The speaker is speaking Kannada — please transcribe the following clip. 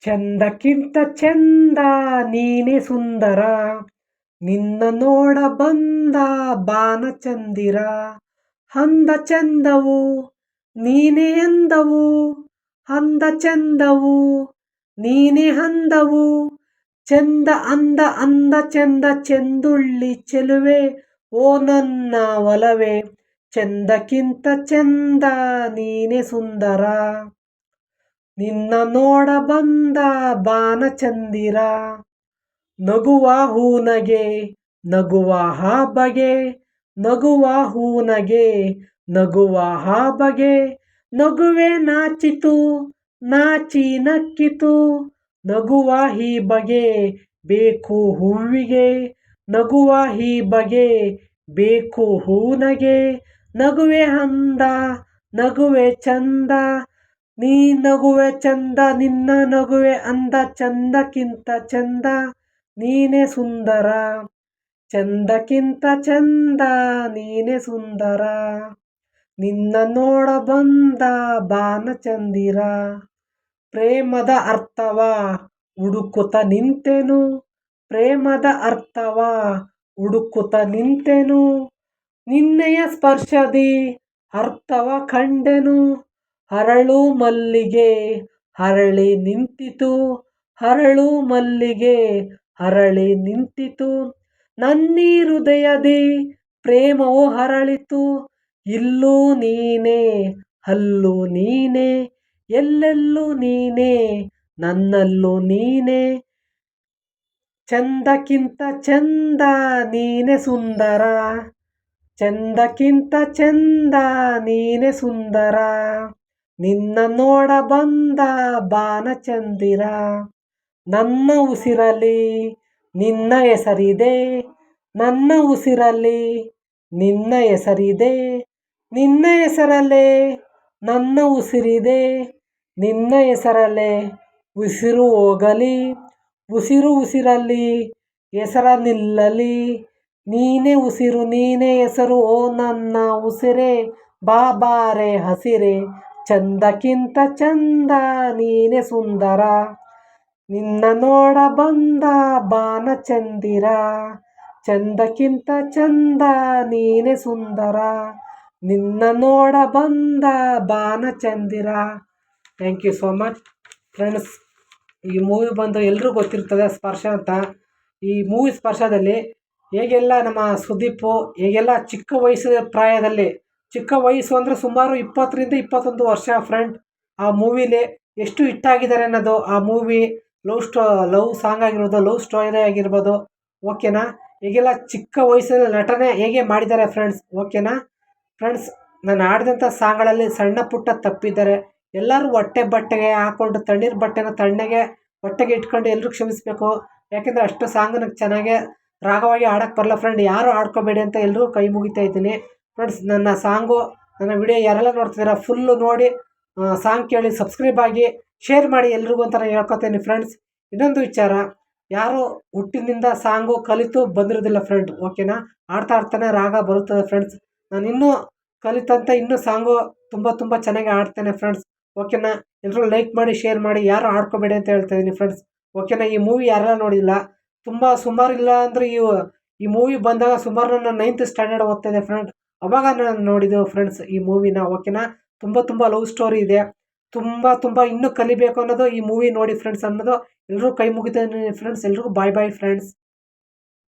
ಚಂದಕ್ಕಿಂತ ಚಂದ ನೀನೇ ಸುಂದರ. ನಿನ್ನ ನೋಡ ಬಂದ ಬಾನಚಂದಿರ ಅಂದ ಚಂದವು ನೀನೇ ಅಂದವು. ಅಂದ ಚಂದವು ನೀನೇ ಅಂದವು. ಚಂದ ಅಂದ ಅಂದ ಚಂದ ಚೆಂದುಳ್ಳಿ ಚೆಲುವೆ, ಓ ನನ್ನ ಒಲವೆ. ಚಂದಕ್ಕಿಂತ ಚಂದ ನೀನೇ ಸುಂದರ. ನಿನ್ನ ನೋಡ ಬಂದ ಬಾನಚಂದಿರ, ನಗುವ ಹೂನಗೆ ನಗುವ ಹಾಬಗೆ, ನಗುವ ಹೂನಗೆ ನಗುವ ಹಾಬಗೆ, ನಗುವೆ ನಾಚಿತು, ನಾಚಿ ನಕ್ಕಿತು, ನಗುವ ಹೀ ಬಗೆ ಬೇಕು ಹೂವಿಗೆ, ನಗುವ ಹೀ ಬಗೆ ಬೇಕು ಹೂನಗೆ, ನಗುವೆ ಹಂದ, ನಗುವೆ ಚಂದ ನೀ ನಗುವೆ ಚಂದ, ನಿನ್ನ ನಗುವೆ ಅಂದ, ಚಂದಕ್ಕಿಂತ ಚಂದ, ನೀನೇ ಸುಂದರ. ಚಂದಕ್ಕಿಂತ ಚಂದ, ನೀನೇ ಸುಂದರ. ನಿನ್ನ ನೋಡ ಬಂದ ಬಾನ ಚಂದಿರ. ಪ್ರೇಮದ ಅರ್ಥವ ಹುಡುಕುತ್ತ ನಿಂತೆನು. ಪ್ರೇಮದ ಅರ್ಥವ ಹುಡುಕುತ್ತ ನಿಂತೆನು. ನಿನ್ನೆಯ ಸ್ಪರ್ಶದಿ ಅರ್ಥವ ಕಂಡೆನು. ಹರಳು ಮಲ್ಲಿಗೆ ಹರಳಿ ನಿಂತಿತು, ಹರಳು ಮಲ್ಲಿಗೆ ಹರಳಿ ನಿಂತಿತು. ನನ್ನಿ ಹೃದಯದಿ ಪ್ರೇಮವು ಹರಳಿತು, ಇಲ್ಲೂ ನೀನೇ, ಅಲ್ಲೂ ನೀನೇ, ಎಲ್ಲೆಲ್ಲೂ ನೀನೇ, ನನ್ನಲ್ಲೂ ನೀನೇ. ಚಂದಕ್ಕಿಂತ ಚಂದ ನೀನೆ ಸುಂದರ, ಚಂದಕ್ಕಿಂತ ಚಂದ ನೀನೆ ಸುಂದರ. ನಿನ್ನ ನೋಡ ಬಂದ ಬಾನಚಂದಿರ, ನನ್ನ ಉಸಿರಲಿ ನಿನ್ನ ಹೆಸರಿದೆ, ನನ್ನ ಉಸಿರಲಿ ನಿನ್ನ ಹೆಸರಿದೆ, ನಿನ್ನ ಹೆಸರಲ್ಲೇ ನನ್ನ ಉಸಿರಿದೆ, ನಿನ್ನ ಹೆಸರಲ್ಲೇ ಉಸಿರು ಹೋಗಲಿ, ಉಸಿರು ಉಸಿರಲ್ಲಿ ಹೆಸರ ನಿಲ್ಲಲಿ, ನೀನೇ ಉಸಿರು, ನೀನೇ ಹೆಸರು, ಓ ನನ್ನ ಉಸಿರೇ ಬಾಬಾರೆ ಹಸಿರೆ ಚಂದಕ್ಕಿಂತ ಚಂದ ನೀನೆ ಸುಂದರ. ನಿನ್ನ ನೋಡ ಬಂದ ಬಾನ ಚಂದಿರ ಚಂದಕ್ಕಿಂತ ಚಂದ ನೀನೆ ಸುಂದರ. ನಿನ್ನ ನೋಡ ಬಂದ ಬಾನ ಚಂದಿರ thank you so much friends ಈ ಮೂವಿ ಬಂದು ಎಲ್ಲರೂ ಗೊತ್ತಿರ್ತದೆ ಸ್ಪರ್ಶ ಅಂತ. ಈ ಮೂವಿ ಸ್ಪರ್ಶದಲ್ಲಿ ಹೇಗೆಲ್ಲ ನಮ್ಮ ಸುದೀಪು, ಹೇಗೆಲ್ಲ ಚಿಕ್ಕ ವಯಸ್ಸಿನ ಪ್ರಾಯದಲ್ಲಿ ಚಿಕ್ಕ ವಯಸ್ಸು ಅಂದರೆ ಸುಮಾರು ಇಪ್ಪತ್ತರಿಂದ ಇಪ್ಪತ್ತೊಂದು ವರ್ಷ ಫ್ರೆಂಡ್ ಆ ಮೂವಿಲಿ ಎಷ್ಟು ಹಿಟ್ಟಾಗಿದ್ದಾರೆ ಅನ್ನೋದು, ಆ ಮೂವಿ ಲವ್ ಸ್ಟೋ, ಲವ್ ಸಾಂಗ್ ಆಗಿರ್ಬೋದು, ಲವ್ ಸ್ಟೋರಿ ಆಗಿರ್ಬೋದು, ಓಕೆನಾ? ಈಗೆಲ್ಲ ಚಿಕ್ಕ ವಯಸ್ಸಲ್ಲಿ ನಟನೆ ಹೇಗೆ ಮಾಡಿದ್ದಾರೆ ಫ್ರೆಂಡ್ಸ್ ಓಕೆನಾ? ಫ್ರೆಂಡ್ಸ್ ನಾನು ಆಡಿದಂಥ ಸಾಂಗ್ಗಳಲ್ಲಿ ಸಣ್ಣ ಪುಟ್ಟ ತಪ್ಪಿದ್ದಾರೆ ಎಲ್ಲರೂ ಹೊಟ್ಟೆ ಬಟ್ಟೆಗೆ ಹಾಕ್ಕೊಂಡು, ತಣ್ಣೀರು ಬಟ್ಟೆನ ತಣ್ಣಗೆ ಹೊಟ್ಟೆಗೆ ಇಟ್ಕೊಂಡು ಎಲ್ಲರೂ ಕ್ಷಮಿಸಬೇಕು. ಯಾಕೆಂದರೆ ಅಷ್ಟು ಸಾಂಗ್ ನನಗೆ ಚೆನ್ನಾಗೆ ರಾಗವಾಗಿ ಆಡೋಕ್ಕೆ ಬರಲ್ಲ ಫ್ರೆಂಡ್ ಯಾರು ಆಡ್ಕೋಬೇಡಿ ಅಂತ ಎಲ್ಲರೂ ಕೈ ಮುಗಿತಾ ಇದ್ದೀನಿ. ಫ್ರೆಂಡ್ಸ್ ನನ್ನ ಸಾಂಗು, ನನ್ನ ವಿಡಿಯೋ ಯಾರೆಲ್ಲ ನೋಡ್ತಿದ್ದೀರಾ ಫುಲ್ಲು ನೋಡಿ ಸಾಂಗ್ ಕೇಳಿ ಸಬ್ಸ್ಕ್ರೈಬ್ ಆಗಿ ಶೇರ್ ಮಾಡಿ, ಎಲ್ರಿಗೂ ಅಂತ ಹೇಳ್ಕೊತೀನಿ ಫ್ರೆಂಡ್ಸ್ ಇನ್ನೊಂದು ವಿಚಾರ, ಯಾರು ಹುಟ್ಟಿನಿಂದ ಸಾಂಗು ಕಲಿತು ಬಂದಿರೋದಿಲ್ಲ ಫ್ರೆಂಡ್ ಓಕೆನಾ ಆಡ್ತಾ ಆಡ್ತಾನೆ ರಾಗ ಬರುತ್ತದೆ ಫ್ರೆಂಡ್ಸ್ ನಾನು ಇನ್ನೂ ಕಲಿತಂತೆ ಇನ್ನೂ ಸಾಂಗು ತುಂಬ ತುಂಬ ಚೆನ್ನಾಗಿ ಆಡ್ತೇನೆ ಫ್ರೆಂಡ್ಸ್ ಓಕೆನಾ ಎಲ್ಲರೂ ಲೈಕ್ ಮಾಡಿ ಶೇರ್ ಮಾಡಿ, ಯಾರು ಆಡ್ಕೋಬೇಡಿ ಅಂತ ಹೇಳ್ತಾ ಇದ್ದೀನಿ ಫ್ರೆಂಡ್ಸ್ ಓಕೆನಾ ಈ ಮೂವಿ ಯಾರೆಲ್ಲ ನೋಡಿಲ್ಲ, ತುಂಬ ಸುಮಾರು ಇಲ್ಲ ಅಂದರೆ ಈ ಈ ಮೂವಿ ಬಂದಾಗ ಸುಮಾರು ನಾನು ನೈನ್ತ್ ಸ್ಟ್ಯಾಂಡರ್ಡ್ ಓದ್ತಾಯಿದ್ದೆ ಫ್ರೆಂಡ್ ಅವಾಗ ನಾನು ನೋಡಿದ್ದು ಫ್ರೆಂಡ್ಸ್ ಈ ಮೂವಿನ ಓಕೆನಾ ತುಂಬ ತುಂಬ ಲವ್ ಸ್ಟೋರಿ ಇದೆ. ತುಂಬ ತುಂಬ ಇನ್ನೂ ಕಲಿಬೇಕು ಅನ್ನೋದು ಈ ಮೂವಿ ನೋಡಿ ಫ್ರೆಂಡ್ಸ್ ಅನ್ನೋದು ಎಲ್ಲರೂ ಕೈ ಮುಗಿತೀನಿ ಫ್ರೆಂಡ್ಸ್ ಎಲ್ರಿಗೂ ಬಾಯ್ ಬಾಯ್ ಫ್ರೆಂಡ್ಸ್